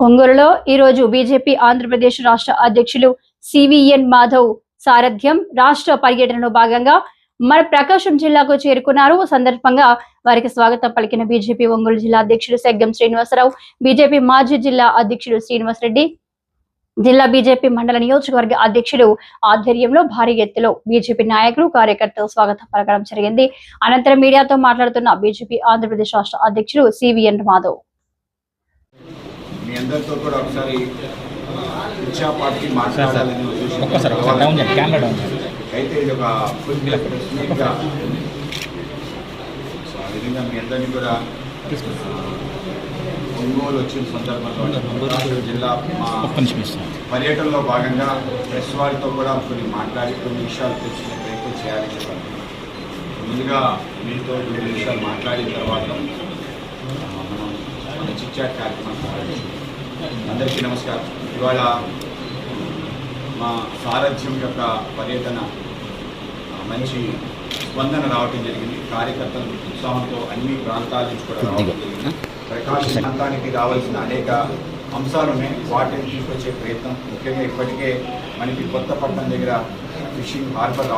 ఒంగోలులో ఈరోజు బీజేపీ ఆంధ్రప్రదేశ్ రాష్ట్ర అధ్యక్షులు సివిఎన్ మాధవ్ సారథ్యం రాష్ట్ర పర్యటనలో భాగంగా మన ప్రకాశం జిల్లాకు చేరుకున్నారు. సందర్భంగా వారికి స్వాగతం పలికిన బీజేపీ ఒంగోలు జిల్లా అధ్యక్షుడు సెగ్గం శ్రీనివాసరావు బీజేపీ మాజీ జిల్లా అధ్యక్షుడు శ్రీనివాస్ రెడ్డి జిల్లా బీజేపీ మండల నియోజకవర్గ అధ్యక్షుడు ఆధ్వర్యంలో భారీ ఎత్తులో బీజేపీ నాయకులు కార్యకర్తలు స్వాగతం పలకడం జరిగింది. అనంతరం మీడియాతో మాట్లాడుతున్న బీజేపీ ఆంధ్రప్రదేశ్ రాష్ట్ర అధ్యక్షుడు సివిఎన్ మాధవ్. మీ అందరితో కూడా ఒకసారి ఇచ్చా పార్టీ మాట్లాడాలని అయితే ఇది ఒక ఫుల్ మీట్గా సో ఆ విధంగా మీ అందరినీ కూడా ఒంగోలు వచ్చిన సందర్భంలో జిల్లా పర్యటనలో భాగంగా ప్రెస్ వారితో కూడా కొన్ని మాట్లాడి కొన్ని విషయాలు తెలుసుకునే ప్రయత్నం చేయాలని చెప్పారు ముందుగా మీతో కొన్ని విషయాలు మాట్లాడిన తర్వాత మనం చిట్చాట్ కార్యక్రమం ప్రారంభించాం అందరికీ నమస్కారం. ఇవాళ మా సారథ్యం యొక్క పర్యటన మంచి స్పందన రావటం జరిగింది. కార్యకర్తలు ఉత్సాహంతో అన్ని ప్రాంతాల నుంచి కూడా రావడం జరిగింది. ప్రకాశం ప్రాంతానికి రావాల్సిన అనేక అంశాలు ఉన్నాయి. వాటిని తీసుకొచ్చే ప్రయత్నం ముఖ్యంగా ఇప్పటికే మనకి కొత్తపట్నం దగ్గర ఫిషింగ్ హార్బర్